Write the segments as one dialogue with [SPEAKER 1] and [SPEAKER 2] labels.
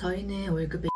[SPEAKER 1] 저희는 월급에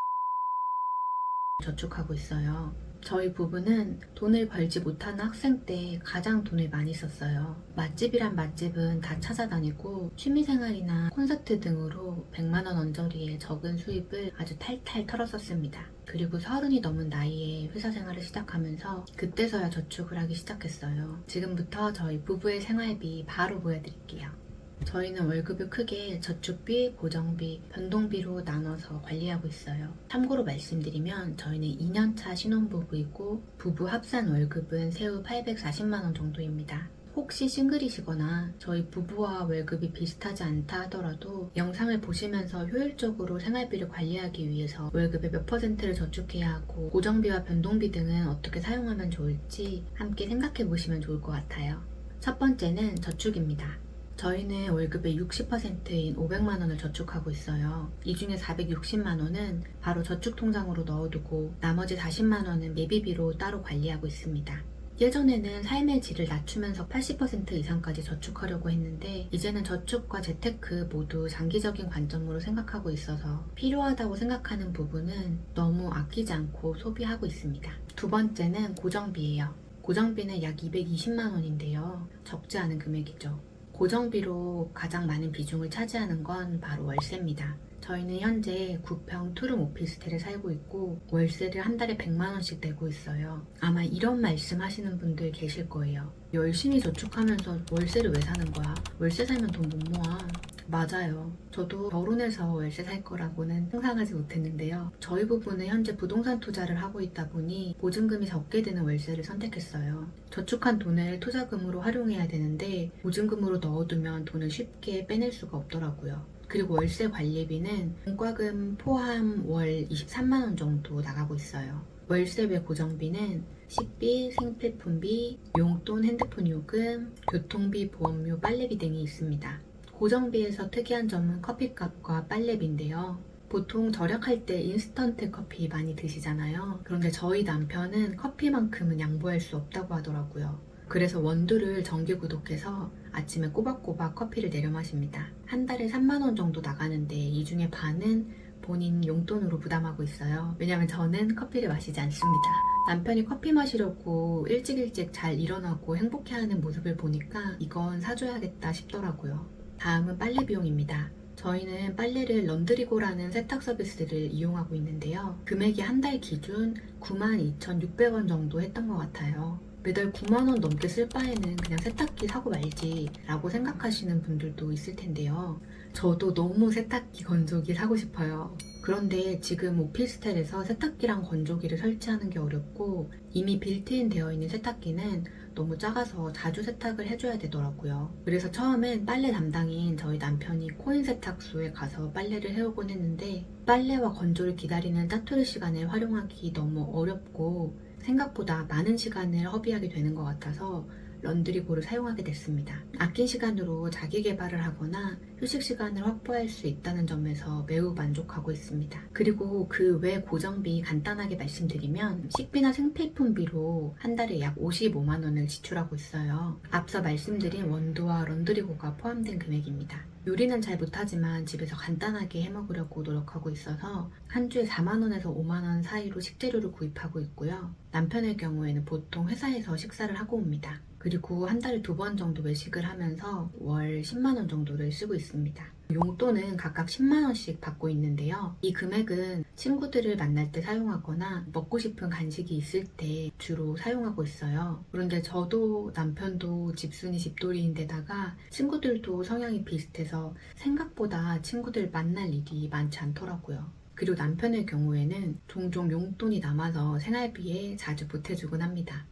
[SPEAKER 1] 저축하고 있어요. 저희 부부는 돈을 벌지 못하는 학생 때 가장 돈을 많이 썼어요. 맛집이란 맛집은 다 찾아다니고 취미생활이나 콘서트 등으로 100만원 언저리의 적은 수입을 아주 탈탈 털었었습니다. 그리고 서른이 넘은 나이에 회사 생활을 시작하면서 그때서야 저축을 하기 시작했어요. 지금부터 저희 부부의 생활비 바로 보여드릴게요. 저희는 월급을 크게 저축비, 고정비, 변동비로 나눠서 관리하고 있어요. 참고로 말씀드리면 저희는 2년차 신혼부부이고 부부 합산 월급은 세후 840만원 정도입니다. 혹시 싱글이시거나 저희 부부와 월급이 비슷하지 않다 하더라도 영상을 보시면서 효율적으로 생활비를 관리하기 위해서 월급의 몇 퍼센트를 저축해야 하고 고정비와 변동비 등은 어떻게 사용하면 좋을지 함께 생각해 보시면 좋을 것 같아요. 첫 번째는 저축입니다. 저희는 월급의 60%인 500만 원을 저축하고 있어요. 이 중에 460만 원은 바로 저축 통장으로 넣어두고 나머지 40만 원은 예비비로 따로 관리하고 있습니다. 예전에는 삶의 질을 낮추면서 80% 이상까지 저축하려고 했는데 이제는 저축과 재테크 모두 장기적인 관점으로 생각하고 있어서 필요하다고 생각하는 부분은 너무 아끼지 않고 소비하고 있습니다. 두 번째는 고정비예요. 고정비는 약 220만 원인데요. 적지 않은 금액이죠. 고정비로 가장 많은 비중을 차지하는 건 바로 월세입니다. 저희는 현재 9평 투룸 오피스텔에 살고 있고 월세를 한 달에 100만 원씩 내고 있어요. 아마 이런 말씀 하시는 분들 계실 거예요. 열심히 저축하면서 월세를 왜 사는 거야? 월세 살면 돈 못 모아. 맞아요. 저도 결혼해서 월세 살 거라고는 상상하지 못했는데요. 저희 부부는 현재 부동산 투자를 하고 있다 보니 보증금이 적게 드는 월세를 선택했어요. 저축한 돈을 투자금으로 활용해야 되는데 보증금으로 넣어두면 돈을 쉽게 빼낼 수가 없더라고요. 그리고 월세 관리비는 공과금 포함 월 23만원 정도 나가고 있어요. 월세 외 고정비는 식비, 생필품비, 용돈, 핸드폰 요금, 교통비, 보험료, 빨래비 등이 있습니다. 고정비에서 특이한 점은 커피값과 빨래비인데요. 보통 절약할 때 인스턴트 커피 많이 드시잖아요. 그런데 저희 남편은 커피만큼은 양보할 수 없다고 하더라고요. 그래서 원두를 정기 구독해서 아침에 꼬박꼬박 커피를 내려 마십니다. 한 달에 3만원 정도 나가는데 이 중에 반은 본인 용돈으로 부담하고 있어요. 왜냐면 저는 커피를 마시지 않습니다. 남편이 커피 마시려고 일찍 일찍 잘 일어나고 행복해하는 모습을 보니까 이건 사줘야겠다 싶더라고요. 다음은 빨래 비용입니다. 저희는 빨래를 런드리고라는 세탁 서비스를 이용하고 있는데요. 금액이 한 달 기준 92,600원 정도 했던 것 같아요. 매달 9만원 넘게 쓸 바에는 그냥 세탁기 사고 말지 라고 생각하시는 분들도 있을 텐데요. 저도 너무 세탁기 건조기 사고 싶어요. 그런데 지금 오피스텔에서 세탁기랑 건조기를 설치하는 게 어렵고 이미 빌트인 되어 있는 세탁기는 너무 작아서 자주 세탁을 해줘야 되더라고요. 그래서 처음엔 빨래 담당인 저희 남편이 코인 세탁소에 가서 빨래를 해오곤 했는데 빨래와 건조를 기다리는 짜투리 시간을 활용하기 너무 어렵고 생각보다 많은 시간을 허비하게 되는 것 같아서 런드리고를 사용하게 됐습니다. 아낀 시간으로 자기 개발을 하거나 휴식 시간을 확보할 수 있다는 점에서 매우 만족하고 있습니다. 그리고 그 외 고정비 간단하게 말씀드리면 식비나 생필품비로 한 달에 약 55만 원을 지출하고 있어요. 앞서 말씀드린 원두와 런드리고가 포함된 금액입니다. 요리는 잘 못하지만 집에서 간단하게 해 먹으려고 노력하고 있어서 한 주에 4만원에서 5만원 사이로 식재료를 구입하고 있고요. 남편의 경우에는 보통 회사에서 식사를 하고 옵니다. 그리고 한 달에 두 번 정도 외식을 하면서 월 10만원 정도를 쓰고 있습니다. 용돈은 각각 10만원씩 받고 있는데요. 이 금액은 친구들을 만날 때 사용하거나 먹고 싶은 간식이 있을 때 주로 사용하고 있어요. 그런데 저도 남편도 집순이 집돌이인데다가 친구들도 성향이 비슷해서 생각보다 친구들 만날 일이 많지 않더라고요. 그리고 남편의 경우에는 종종 용돈이 남아서 생활비에 자주 보태주곤 합니다.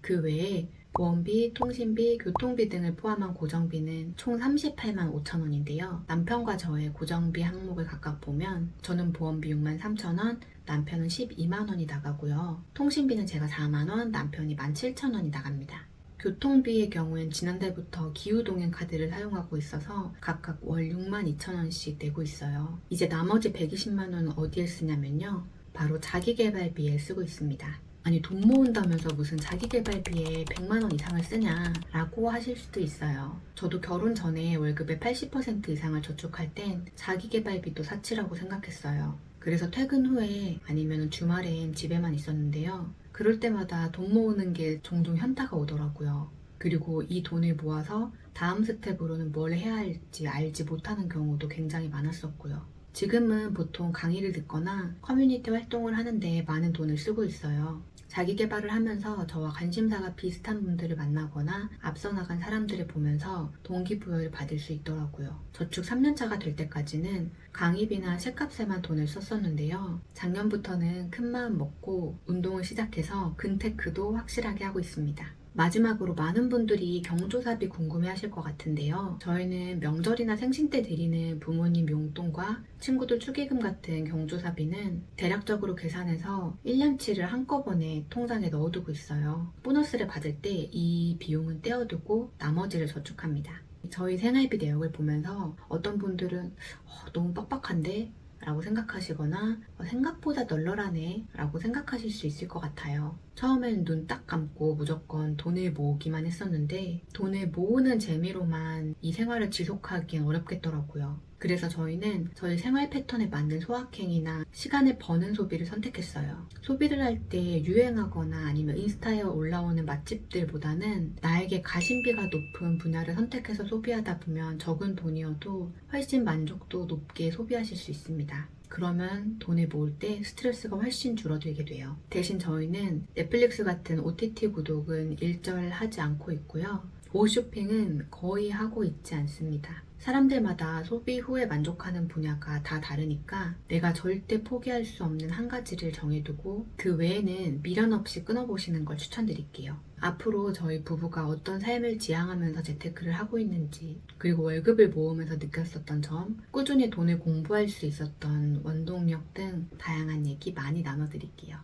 [SPEAKER 1] 그 외에 보험비, 통신비, 교통비 등을 포함한 고정비는 총 38만 5천 원인데요. 남편과 저의 고정비 항목을 각각 보면 저는 보험비 6만 3천 원, 남편은 12만 원이 나가고요. 통신비는 제가 4만 원, 남편이 1만 7천 원이 나갑니다. 교통비의 경우엔 지난달부터 기후동행 카드를 사용하고 있어서 각각 월 6만 2천 원씩 내고 있어요. 이제 나머지 120만 원은 어디에 쓰냐면요. 바로 자기개발비에 쓰고 있습니다. 아니 돈 모은다면서 무슨 자기개발비에 100만 원 이상을 쓰냐 라고 하실 수도 있어요. 저도 결혼 전에 월급의 80% 이상을 저축할 땐 자기개발비도 사치라고 생각했어요. 그래서 퇴근 후에 아니면 주말엔 집에만 있었는데요. 그럴 때마다 돈 모으는 게 종종 현타가 오더라고요. 그리고 이 돈을 모아서 다음 스텝으로는 뭘 해야 할지 알지 못하는 경우도 굉장히 많았었고요. 지금은 보통 강의를 듣거나 커뮤니티 활동을 하는데 많은 돈을 쓰고 있어요. 자기 개발을 하면서 저와 관심사가 비슷한 분들을 만나거나 앞서 나간 사람들을 보면서 동기부여를 받을 수 있더라고요. 저축 3년차가 될 때까지는 강의비나 책값에만 돈을 썼었는데요. 작년부터는 큰 마음 먹고 운동을 시작해서 근테크도 확실하게 하고 있습니다. 마지막으로 많은 분들이 경조사비 궁금해 하실 것 같은데요. 저희는 명절이나 생신 때 드리는 부모님 용돈과 친구들 축의금 같은 경조사비는 대략적으로 계산해서 1년치를 한꺼번에 통장에 넣어두고 있어요. 보너스를 받을 때 이 비용은 떼어두고 나머지를 저축합니다. 저희 생활비 내역을 보면서 어떤 분들은 어, 너무 빡빡한데? 라고 생각하시거나 어, 생각보다 널널하네 라고 생각하실 수 있을 것 같아요. 처음엔 눈 딱 감고 무조건 돈을 모으기만 했었는데 돈을 모으는 재미로만 이 생활을 지속하기엔 어렵겠더라고요. 그래서 저희는 저희 생활 패턴에 맞는 소확행이나 시간을 버는 소비를 선택했어요. 소비를 할 때 유행하거나 아니면 인스타에 올라오는 맛집들보다는 나에게 가심비가 높은 분야를 선택해서 소비하다 보면 적은 돈이어도 훨씬 만족도 높게 소비하실 수 있습니다. 그러면 돈을 모을 때 스트레스가 훨씬 줄어들게 돼요. 대신 저희는 넷플릭스 같은 OTT 구독은 일절 하지 않고 있고요. 옷쇼핑은 거의 하고 있지 않습니다. 사람들마다 소비 후에 만족하는 분야가 다 다르니까 내가 절대 포기할 수 없는 한 가지를 정해두고 그 외에는 미련 없이 끊어보시는 걸 추천드릴게요. 앞으로 저희 부부가 어떤 삶을 지향하면서 재테크를 하고 있는지 그리고 월급을 모으면서 느꼈었던 점 꾸준히 돈을 공부할 수 있었던 원동력 등 다양한 얘기 많이 나눠드릴게요.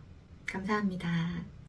[SPEAKER 1] 감사합니다.